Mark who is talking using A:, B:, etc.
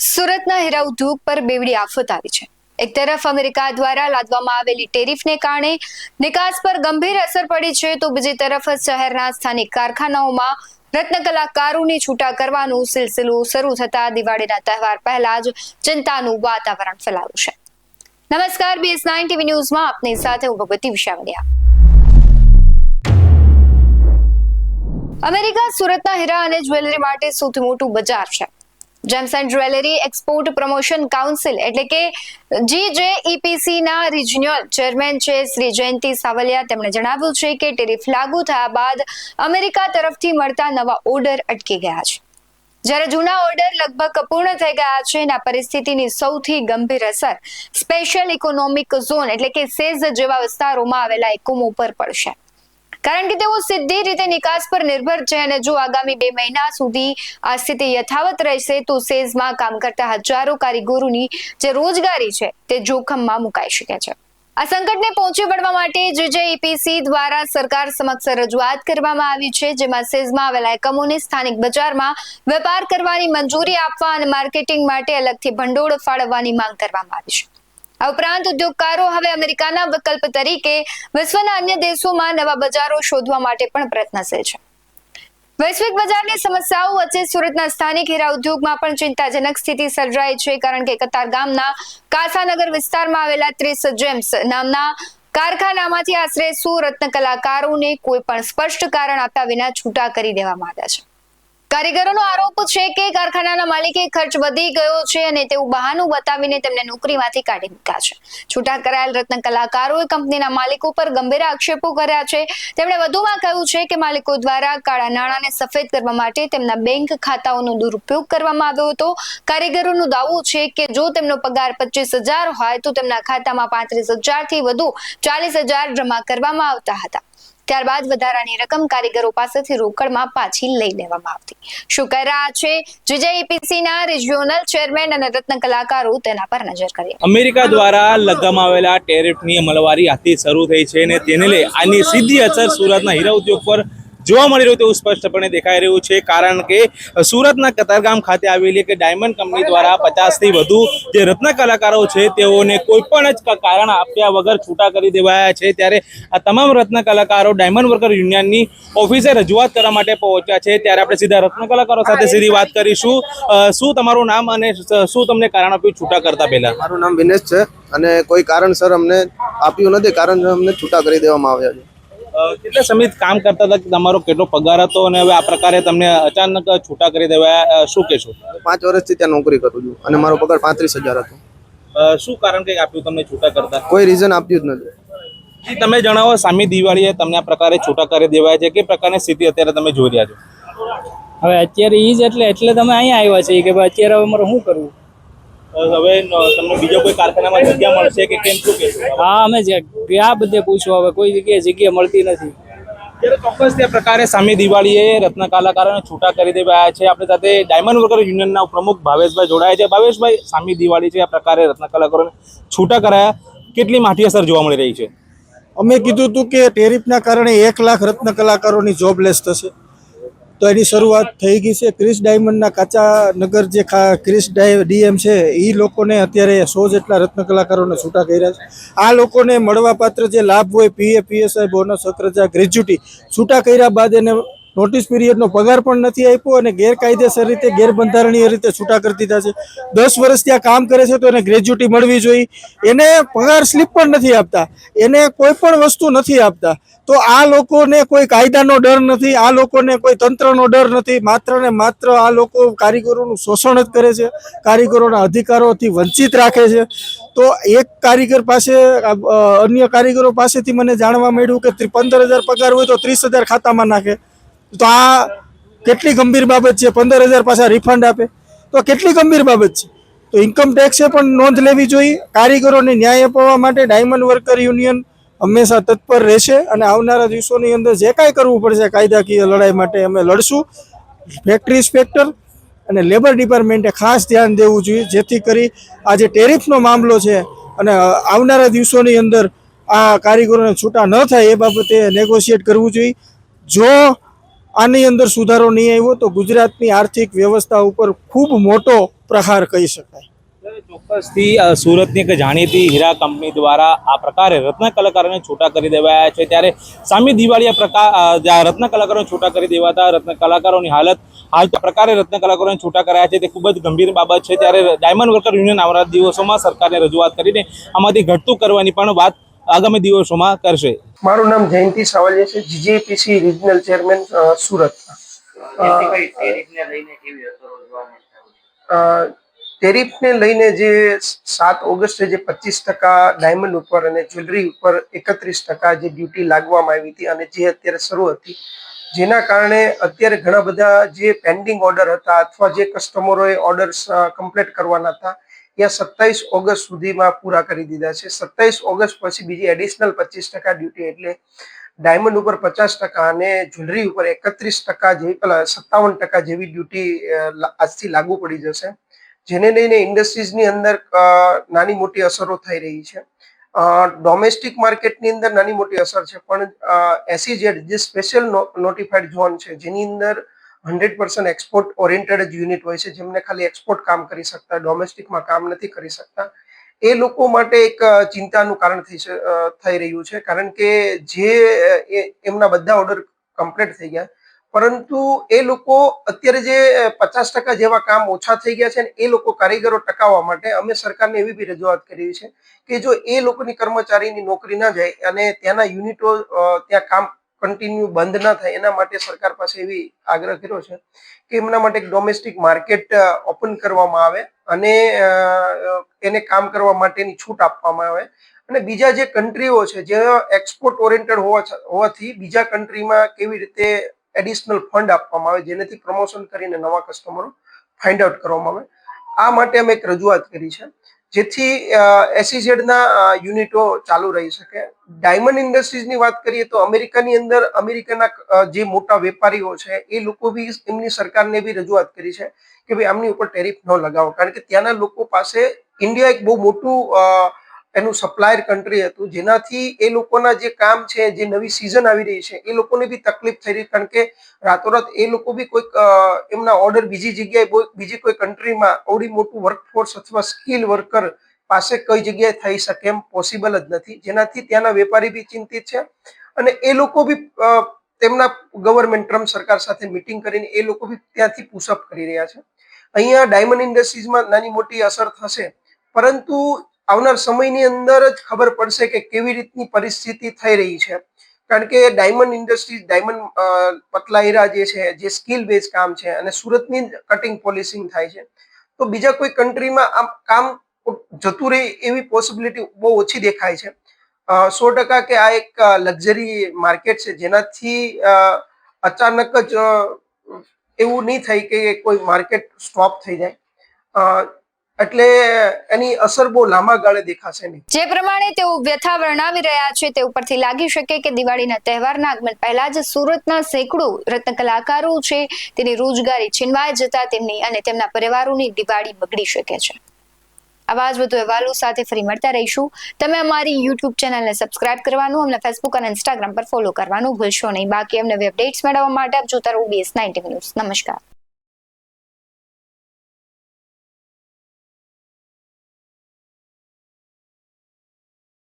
A: સુરતના હીરા ઉદ્યોગ પર બેવડી આફત આવી છે. એક તરફ અમેરિકા દ્વારા લાદવામાં આવેલી ટેરિફને કારણે નિકાસ પર ગંભીર અસર પડી છે, તો બીજી તરફ શહેરના સ્થાનિક કારખાનાઓમાં રત્ન કલાકારોની છૂટા કરવાનું સિલસિલો શરૂ થતા દિવાળીના તહેવાર પહેલા જ ચિંતાનું વાતાવરણ ફેલાયું છે. નમસ્કાર બીએસ નાઇન ટીવી ન્યૂઝમાં આપની સાથે હું ભગવતી વિશાવડિયા અમેરિકા, સુરતના હીરા અને જ્વેલરી માટે સૌથી મોટું બજાર છે. Gems and jewellery export promotion council એટલે કે જીજેઈપીસી ના રિજનલ ચેરમેન છે શ્રી જયંતિ સાવલિયા. તેમણે જણાવ્યું છે કે ટેરિફ લાગુ થયા બાદ અમેરિકા તરફથી મળતા નવા ઓર્ડર અટકી ગયા છે. જ્યારે જૂના ઓર્ડર લગભગ પૂર્ણ થઈ ગયા છે અને આ પરિસ્થિતિની સૌથી ગંભીર અસર સ્પેશિયલ ઇકોનોમિક ઝોન એટલે કે સેઝ જેવા વિસ્તારોમાં આવેલા એકમો ઉપર પડશે. કારણ કે તેઓ સીધી રીતે નિકાસ પર નિર્ભર છે અને જો આગામી બે મહિના સુધી આ સ્થિતિ યથાવત રહેશે, તો સેઝમાં કામ કરતા હજારો કારીગરોની જે રોજગારી છે, તે જોખમમાં મુકાઈ શકે છે. આ સંકટને પહોંચી વળવા માટે જીજેઈપીસી દ્વારા સરકાર સમક્ષ રજૂઆત કરવામાં આવી છે, જેમાં સેઝમાં આવેલા એકમોને સ્થાનિક બજારમાં વેપાર કરવાની મંજૂરી આપવા અને માર્કેટિંગ માટે અલગથી ભંડોળ ફાળવવાની માંગ કરવામાં આવી છે. આ ઉપરાંત ઉદ્યોગકારો હવે અમેરિકાના વિકલ્પ તરીકે વિશ્વના અન્ય દેશોમાં નવા બજારો શોધવા માટે પણ પ્રયત્નશીલ છે. વૈશ્વિક બજારની સમસ્યાઓ વચ્ચે સુરતના સ્થાનિક હીરા ઉદ્યોગમાં પણ ચિંતાજનક સ્થિતિ સર્જાઈ છે, કારણ કે કતાર ગામના કાસાનગર વિસ્તારમાં આવેલા ત્રીસ જેમ્સ નામના કારખાનામાંથી આશરે સો રત્ન કલાકારોને કોઈ પણ સ્પષ્ટ કારણ આપતા વિના છૂટા કરી દેવામાં આવ્યા છે. કારીગરોનો આરોપ છે કે કારખાનાના માલિકે ખર્ચ વધી ગયો છે અને તેવું બહાનું બતાવીને તેમને નોકરીમાંથી કાઢી મૂક્યા છે. છૂટા કરાયેલ રત્ન કલાકારોએ કંપનીના માલિકો પર ગંભીર આક્ષેપો કર્યા છે. તેમણે વધુમાં કહ્યું છે કે માલિકો દ્વારા કાળા નાણાંને સફેદ કરવા માટે તેમના બેંક ખાતાઓનો દુરુપયોગ કરવામાં આવ્યો હતો. કારીગરોનું દાવો છે કે જો તેમનો પગાર પચીસ હજાર હોય તો તેમના ખાતામાં પાંત્રીસ હજારથી વધુ ચાલીસ હજાર જમા કરવામાં આવતા હતા. ત્યારબાદ વધારાની રકમ કારીગરો પાસેથી રોકડમાં પાછી લઈ લેવામાં આવતી. શું કહી રહ્યા છે? જીજેઈપીસી ના રિજિયોનલ ચેરમેન અને રત્ન કલાકારો તેના પર નજર કરીએ.
B: અમેરિકા દ્વારા લગાવવામાં આવેલા ટેરિફની અમલવારી આજથી શરૂ થઈ છે અને તેને લઈ આની સીધી અસર સુરતના હીરા ઉદ્યોગ પર જોવા મળી રહ્યું તેવું સ્પષ્ટપણે દેખાઈ રહ્યું છે. કારણ કે સુરતના કતારગામ ખાતે આવેલી કે ડાયમંડ કંપની દ્વારા પચાસથી વધુ જે રત્ન કલાકારો છે તેઓને કોઈ પણ જ કારણ આપ્યા વગર છૂટા કરી દેવાયા છે. ત્યારે આ તમામ રત્ન કલાકારો ડાયમંડ વર્કર યુનિયનની ઓફિસે રજૂઆત કરવા માટે પહોંચ્યા છે. ત્યારે આપણે સીધા રત્ન કલાકારો સાથે સીધી વાત કરીશું. શું તમારું નામ અને શું તમને કારણ આપ્યું છૂટા કરતા પહેલા?
C: મારું નામ વિનેશ છે અને કોઈ કારણસર અમને આપ્યું નથી. કારણ અમને છૂટા કરી દેવામાં આવ્યા છે.
B: કેટલા સમય કામ કરતા હતા કે તમારો કેટલો પગાર હતો અને હવે આ પ્રકારે તમને અચાનક છૂટા કરી દેવાયા? શું કહેશો?
C: પાંચ વર્ષથી ત્યાં નોકરી કરું છું અને મારો પગાર પાંત્રીસ હજાર હતો.
B: શું કારણ કે આપ્યું તમને છૂટા કરતા?
C: કોઈ રીઝન આપ્યું જ નથી.
B: તમે જણાવો સામી દિવાળીએ તમને આ પ્રકારે છૂટા કરી દેવાય છે? કે પ્રકારની સ્થિતિ અત્યારે તમે જોઈ રહ્યા છો?
D: હવે અત્યારે એ જ એટલે એટલે તમે અહીંયા આવ્યા છે કે ભાઈ અત્યારે હવે મારે શું કરવું?
B: હવે તમને બીજો કોઈ કારખાનામાં જગ્યા મળશે કે કેમ શું કહેશો?
D: હા અમે જે ગયા બધે પૂછવા હવે કોઈ જગ્યાએ જગ્યા મળતી નથી.
B: ત્યારે ચોક્કસ તે પ્રકારે સામી દિવાળીએ રત્ન કલાકારોને છૂટા કરી દેવાયા છે. આપણે સાથે ડાયમંડ વર્કર યુનિયનના પ્રમુખ ભાવેશભાઈ જોડાયા છે. ભાવેશભાઈ સામી દિવાળી છે આ પ્રકારે રત્ન કલાકારોને છૂટા કરાયા. કેટલી માઠી અસર જોવા મળી રહી છે?
E: અમે કીધું હતું કે ટેરિફના કારણે એક લાખ રત્ન કલાકારોની જોબલેસ થશે. તો એની શરૂઆત થઈ ગઈ છે. ક્રિસ ડાયમંડના કાચા નગર જે ક્રિસ ડાય ડીએમ છે એ લોકોને અત્યારે સો જેટલા રત્ન કલાકારોને છૂટા કર્યા છે. આ લોકોને મળવાપાત્ર જે લાભ હોય, પીએ, પીએસઆઈ બોનસ અક્રજા ગ્રેજ્યુટી છૂટા કર્યા બાદ એને નોટિસ પીરિયડનો પગાર પણ નથી આપ્યો અને ગેરકાયદેસર રીતે, ગેરબંધારણીય રીતે છૂટા કરી દીધા છે. દસ વર્ષ ત્યાં કામ કરે છે તો એને ગ્રેજ્યુટી મળવી જોઈએ. એને પગાર સ્લીપ પણ નથી આપતા. એને કોઈ પણ વસ્તુ નથી આપતા. તો આ લોકોને કોઈ કાયદાનો ડર નથી, આ લોકોને કોઈ તંત્રનો ડર નથી. માત્ર ને માત્ર આ લોકો કારીગરોનું શોષણ જ કરે છે. કારીગરોના અધિકારોથી વંચિત રાખે છે. તો એક કારીગર પાસે અન્ય કારીગરો પાસેથી મને જાણવા મળ્યું કે પંદર હજાર પગાર હોય તો ત્રીસ હજાર ખાતામાં નાખે. તો આ કેટલી ગંભીર બાબત છે? પંદર હજાર પાછા રિફંડ આપે. તો કેટલી ગંભીર બાબત છે? તો ઇન્કમ ટેક્સે પણ નોંધ લેવી જોઈએ. કારીગરોને ન્યાય અપાવવા માટે ડાયમંડ વર્કર યુનિયન હંમેશા તત્પર રહેશે અને આવનારા દિવસોની અંદર જે કાંઈ કરવું પડશે કાયદાકીય લડાઈ માટે અમે લડશું. ફેક્ટરી ઇન્સ્પેક્ટર અને લેબર ડિપાર્ટમેન્ટે ખાસ ધ્યાન દેવું જોઈએ, જેથી કરી આ જે ટેરિફનો મામલો છે અને આવનારા દિવસોની અંદર આ કારીગરોને છૂટા ન થાય એ બાબતે નેગોશિએટ કરવું જોઈએ. જો આની અંદર સુધારો નહીં આવ્યો તો ગુજરાતની આર્થિક વ્યવસ્થા ઉપર ખૂબ મોટો પ્રહાર કહી શકાય.
B: ચોક્કસથી સુરતની એક જાણીતી હીરા કંપની દ્વારા આ પ્રકારે રત્ન કલાકારોને છૂટા કરી દેવાયા છે. ત્યારે સામે દિવાળીયા પ્રકાર રત્ન કલાકારોને છૂટા કરી દેવાતા રત્ન કલાકારોની હાલત હાલ પ્રકારે રત્ન કલાકારોને છૂટા કરાયા છે. તે ખૂબ જ ગંભીર બાબત છે. ત્યારે ડાયમંડ વર્કર યુનિયન આવનારા દિવસોમાં સરકારને રજૂઆત કરીને આમાંથી ઘટતું કરવાની પણ વાત આગામી દિવસોમાં કરશે.
F: મારું નામ જયંતિ સાવલિયા છે. GJPC regional chairman Surat. ટેરિફને લઈને જે સાત ઓગસ્ટે જે પચીસ ટકા ડાયમંડ ઉપર અને જ્વેલરી ઉપર એકત્રીસ ટકા જે ડ્યુટી લાગવામાં આવી હતી અને જે અત્યારે શરૂ હતી, જેના કારણે અત્યારે ઘણા બધા જે પેન્ડિંગ ઓર્ડર હતા અથવા જે કસ્ટમરોએ ઓર્ડર્સ કમ્પ્લીટ કરવાના હતા એ સત્તાવીસ ઓગસ્ટ સુધીમાં પૂરા કરી દીધા છે. સત્તાવીસ ઓગસ્ટ પછી બીજી એડિશનલ પચીસ ટકા ડ્યુટી એટલે ડાયમંડ ઉપર પચાસ ટકા અને જ્વેલરી ઉપર એકત્રીસ ટકા જેવી, પેલા સત્તાવન ટકા જેવી ડ્યુટી આજથી લાગુ પડી જશે. જેને લઈને ઇન્ડસ્ટ્રીઝની અંદર નાની મોટી અસરો થઈ રહી છે. ડોમેસ્ટિક માર્કેટની અંદર નાની મોટી અસર છે, પણ એસીઝેડ જે સ્પેશિયલ નોટિફાઈડ ઝોન છે, જેની અંદર હંડ્રેડ પર્સન્ટ એક્સપોર્ટ ઓરિએન્ટેડ જ યુનિટ હોય છે, જેમને ખાલી એક્સપોર્ટ કામ કરી શકતા ડોમેસ્ટિકમાં કામ નથી કરી શકતા. એ લોકો માટે એક ચિંતાનું કારણ થઈ થઈ રહ્યું છે. કારણ કે જે એમના બધા ઓર્ડર કમ્પ્લીટ થઈ ગયા. પરંતુ એ લોકો અત્યારે જે પચાસ ટકા જેવા કામ ઓછા થઈ ગયા છે એ લોકો કારીગરો ટકાવવા માટે અમે સરકારને એવી બી રજૂઆત કરી છે કે જો એ લોકોની કર્મચારીની નોકરી ના જાય અને ત્યાંના યુનિટો ત્યાં કામ કન્ટિન્યુ બંધ ના થાય, એના માટે સરકાર પાસે એવી આગ્રહ કર્યો છે કે એમના માટે એક ડોમેસ્ટિક માર્કેટ ઓપન કરવામાં આવે અને એને કામ કરવા માટેની છૂટ આપવામાં આવે. અને બીજા જે કન્ટ્રીઓ છે, જે એક્સપોર્ટ ઓરિએન્ટેડ હોવા હોવાથી બીજા કન્ટ્રીમાં કેવી રીતે એડિશનલ ફંડ આપવામાં આવે, જેનાથી પ્રમોશન કરીને નવા કસ્ટમરો ફાઇન્ડ આઉટ કરવામાં આવે. આ માટે અમે એક રજૂઆત કરી છે. જેથી એસીઝેડના યુનિટો ચાલુ રહી શકે. ડાયમંડ ઇન્ડસ્ટ્રીઝની વાત કરીએ તો અમેરિકાની અંદર અમેરિકાના જે મોટા વેપારીઓ છે, એ લોકો બી એમની સરકારને બી રજૂઆત કરી છે કે ભાઈ આમની ઉપર ટેરિફ ન લગાવો. કારણ કે ત્યાંના લોકો પાસે ઇન્ડિયા એક બહુ મોટું એનું સપ્લાયર કન્ટ્રી હતું, જેનાથી એ લોકોના જે કામ છે, જે નવી સિઝન આવી રહી છે, એ લોકોને બી તકલીફ થઈ રહી, કારણ કે રાતોરાત એ લોકો બી કોઈક એમના ઓર્ડર બીજી જગ્યાએ બીજી કોઈ કન્ટ્રીમાં આવડી મોટું વર્કફોર્સ અથવા સ્કિલ વર્કર પાસે કઈ જગ્યાએ થઈ શકે એમ પોસિબલ જ નથી. જેનાથી ત્યાંના વેપારી બી ચિંતિત છે અને એ લોકો બી તેમના ગવર્મેન્ટ ટ્રમ્પ સરકાર સાથે મીટિંગ કરીને એ લોકો બી ત્યાંથી પુશઅપ કરી રહ્યા છે. અહીંયા ડાયમંડ ઇન્ડસ્ટ્રીઝમાં નાની મોટી અસર થશે, પરંતુ આવનાર સમયની અંદર જ ખબર પડશે કે કેવી રીતની પરિસ્થિતિ થઈ રહી છે. કારણ કે ડાયમંડ ઇન્ડસ્ટ્રીઝ, ડાયમંડ પતલાયરા જે છે, જે સ્કિલ બેઝ કામ છે અને સુરતની કટિંગ પોલિસિંગ થાય છે. તો બીજા કોઈ કન્ટ્રીમાં આમ કામ જતું રહે એવી પોસિબિલિટી બહુ ઓછી દેખાય છે. સો ટકા કે આ એક લક્ઝરી માર્કેટ છે, જેનાથી અચાનક જ એવું નહીં થાય કે કોઈ માર્કેટ સ્ટોપ થઈ જાય. એટલે એની અસર બહુ લાંબા ગાળે દેખાશે નહીં.
A: જે પ્રમાણે તેઓ વ્યથા વર્ણવી રહ્યા છે, તે ઉપરથી લાગી શકે કે દિવાળીના તહેવારના આગમન પહેલા જ સુરતના સેંકડો રત્ન કલાકારો છે, તેની રોજગારી છીનવાઈ જતા તેમની અને તેમના પરિવારોની દિવાળી બગડી શકે છે. આવા જ વધુ અહેવાલો સાથે ફરી મળતા રહીશું. તમે અમારી યુટ્યુબ ચેનલને સબસ્ક્રાઇબ કરવાનું, અમને ફેસબુક અને ઇન્સ્ટાગ્રામ પર ફોલો કરવાનું ભૂલશો નહીં. બાકી અમને અપડેટ્સ મેળવવા માટે આપ જોતા રહો બીએસ નાઇન્ટી ન્યૂઝ નમસ્કાર.